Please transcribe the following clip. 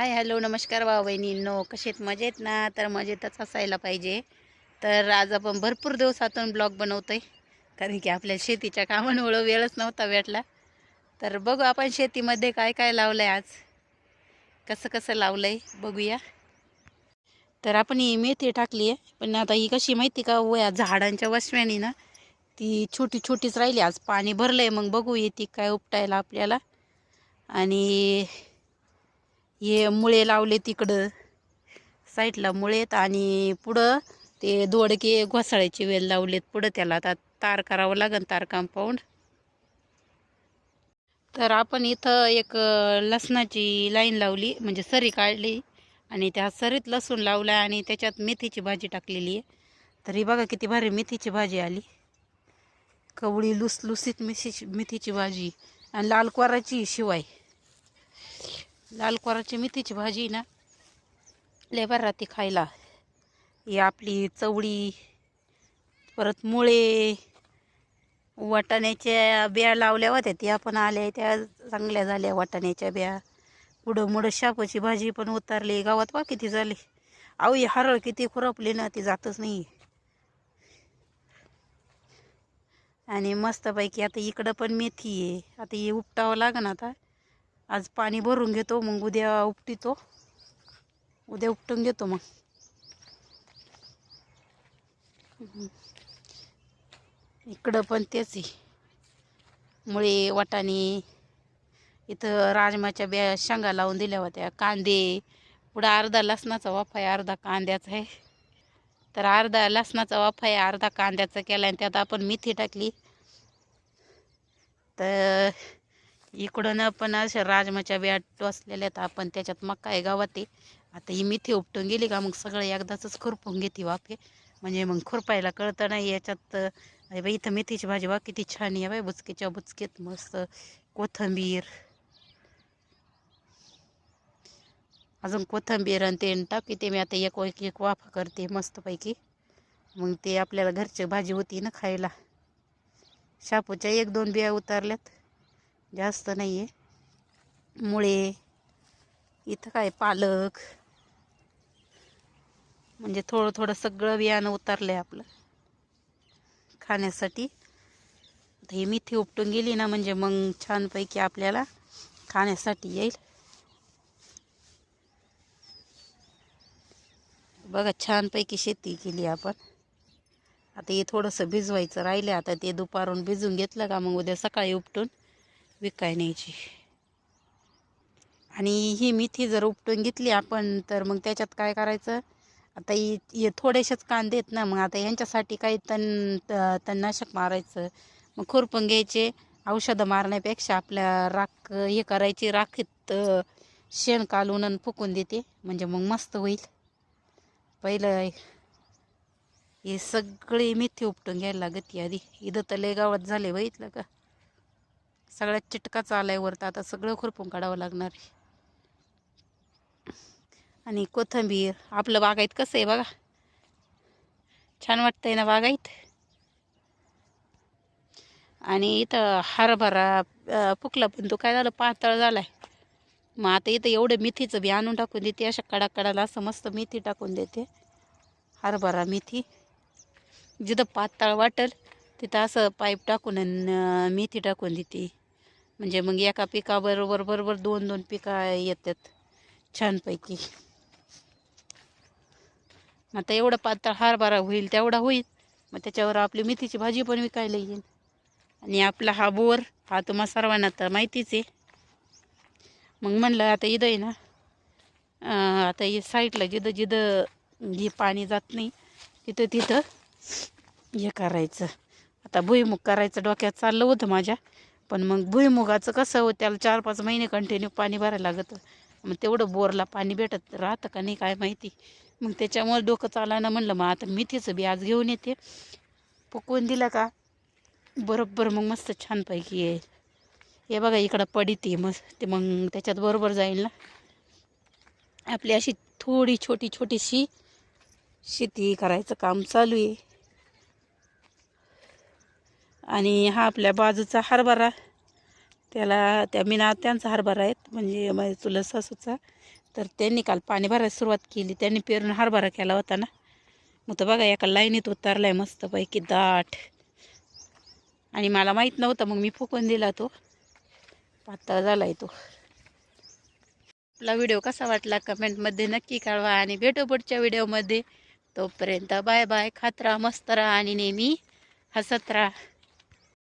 Hi hello नमस्कार भाऊ बहिणींनो कशेत मजेत ना? तर मजेतच असायला पाहिजे. तर आज आपण भरपूर दिवसातून ब्लॉग आहे कारण की आपल्या शेतीच्या कामांमुळं वेळच नव्हता भेटला. तर बघू आपण शेतीमध्ये काय काय लावलं आहे आज. कसं कसं लावलं आहे बघूया. तर आपण ही मेथी टाकली आहे. पण आता ही कशी माहिती का? वया झाडांच्या वसव्यानी ना ती छोटी छोटीच राहिली. आज पाणी भरलं आहे मग बघू येते काय उपटायला आपल्याला. आणि हे मुळे लावले तिकडं. साईडला मुळेत आणि पुढं ते दोडके घोसाळ्याची वेल लावलेत. पुढं त्याला आता तार करावं लागेल तार कंपाऊंड तर आपण इथं एक लसणाची लाईन लावली म्हणजे सरी काढली आणि त्या सरीत लसूण लावला आणि त्याच्यात मेथीची भाजी टाकलेली आहे. तर ही बघा किती भारी मेथीची भाजी आली. कवळी लुसलुसीत मेथीची मेथीची भाजी आणि लाल कोराची शिवाय. लाल कोराची मेथीची भाजी ना लेबर राहते खायला. ही आपली चवळी परत मुळे वाटाण्याच्या बिया लावल्या होत्या त्या पण आल्या त्या चांगल्या झाल्या वाटाण्याच्या बिया. पुढं मुडं शापाची भाजी पण उतरली गावात वा किती झाली. अहो ही हरळ किती खुरपली ना ती जातच नाही आणि मस्तपैकी आता इकडं पण मेथी आहे आता हे उपटावं लागन आता. आज पाणी भरून घेतो मग उद्या उपटितो. उद्या उपटून घेतो मग. इकडं पण तेच आहे. मुळे वाटाणे इथं राजमाच्या बिया शेंगा लावून दिल्या होत्या. कांदे पुढं अर्धा लसणाचा वाफा आहे अर्धा कांद्याचा आहे. तर अर्धा लसणाचा वाफा आहे अर्धा कांद्याचा केला आणि त्यात आपण मेथी टाकली. तर इकडून पण अशा राजमाच्या बिया टोचलेल्या आहेत. आपण त्याच्यात मका आहे गावात आहे आता ही मेथी उपटून गेली का मग सगळं एकदाच खुरपून घेते वाफे म्हणजे मग खुरपायला कळतं नाही. याच्यात अरे बाई इथं मेथीची भाजी वा किती छान आहे. बाई बुचकीच्या बुचकीत मस्त कोथंबीर. अजून कोथंबीर आणि ते टाकी ते मी. आता एक एक एक वाफा करते मस्तपैकी. मग ते आपल्याला घरची भाजी होती ना खायला. शापूच्या एक दोन बिया उतारल्यात. जास्त नाही आहे मुळे इथं काय पालक म्हणजे थोडं थोडं सगळं बियाणं उतरलं आहे आपलं. खाण्यासाठी. तर ही मेथी उपटून गेली ना म्हणजे मग छानपैकी आपल्याला खाण्यासाठी येईल. बघा छानपैकी शेती केली आपण. आता हे थोडंसं भिजवायचं राहिलं आता ते दुपारून भिजून घेतलं का मग उद्या सकाळी उपटून विकाय न्यायची. आणि ही मेथी जर उपटून घेतली आपण तर मग त्याच्यात काय करायचं? आता ही हे थोडेसेच कांदे आहेत ना मग आता यांच्यासाठी काही तण तणनाशक मारायचं. मग खुरपून घ्यायचे औषधं मारण्यापेक्षा आपल्या राख हे करायची राखीत शेण कालून आणि फुकून देते म्हणजे मग मस्त होईल. पहिलं हे सगळी मेथी उपटून घ्यायला लागते आधी. इथं तर लय गावात झाले बघितलं का? सगळ्यात चिटकाच आलाय वरतं. आता सगळं खुरपून काढावं लागणार आहे. आणि कोथंबीर आपलं बागायत कसं आहे बघा. छान वाटतंय ना बागायत? आणि इथं हरभरा फुकला पण तो काय झालं पातळ झालाय. मग आता इथं एवढं मेथीचं बी आणून टाकून देते अशा कडाकडाला असं मस्त मेथी टाकून देते. हरभरा मेथी. जिथं पातळ वाटेल तिथं असं पाईप टाकून आणि मेथी टाकून देते. म्हणजे मग एका पिकाबरोबर बरोबर दोन दोन पिका येतात छानपैकी. आता एवढं पातळ हारभारा होईल तेवढा होईल. मग त्याच्यावर आपली मेथीची भाजी पण विकायला येईल. आणि आपला हा बोर हा तुम्हा सर्वांना तर माहितीच आहे. मग म्हणलं आता इथं आहे ना आता हे साईडला जिथं जिथं हे पाणी जात नाही तिथं तिथं हे करायचं. आता भुईमुग करायचं डोक्यात चाललं होतं माझ्या. पण मग भुईमुगाचं कसं हो त्याला चार पाच महिने कंटिन्यू पाणी भरायला लागतं. मग तेवढं बोरला पाणी भेटत राहतं का नाही काय माहिती. मग त्याच्यामुळे डोकं चालायला म्हणलं मग आता मेथीचं बी आज घेऊन येते. पकवून दिलं का? बरोबर मग मस्त छानपैकी येईल हे बघा इकडं पडिते मस्त. ते मग त्याच्यात बरोबर जाईल ना. आपली अशी थोडी छोटी छोटीशी शेती करायचं काम चालू आहे. आणि हा आपल्या बाजूचा हरभरा. त्याला त्या मीना त्यांचा हरभरा आहेत म्हणजे माझ्या चुलत सासूचा. तर त्यांनी काल पाणी भरायला सुरुवात केली. त्यांनी पेरून हरभरा केला होता ना. मग तर बघा एका लाईनीत उतरलाय मस्तपैकी दाट. आणि मला माहीत नव्हतं मग मी फुकून दिला तो. पातळ झालाय तो. आपला व्हिडिओ कसा वाटला कमेंटमध्ये नक्की कळवा आणि भेटू पुढच्या व्हिडिओमध्ये. तोपर्यंत बाय बाय खात राहा मस्त राहा आणि नेहमी हसत राहा.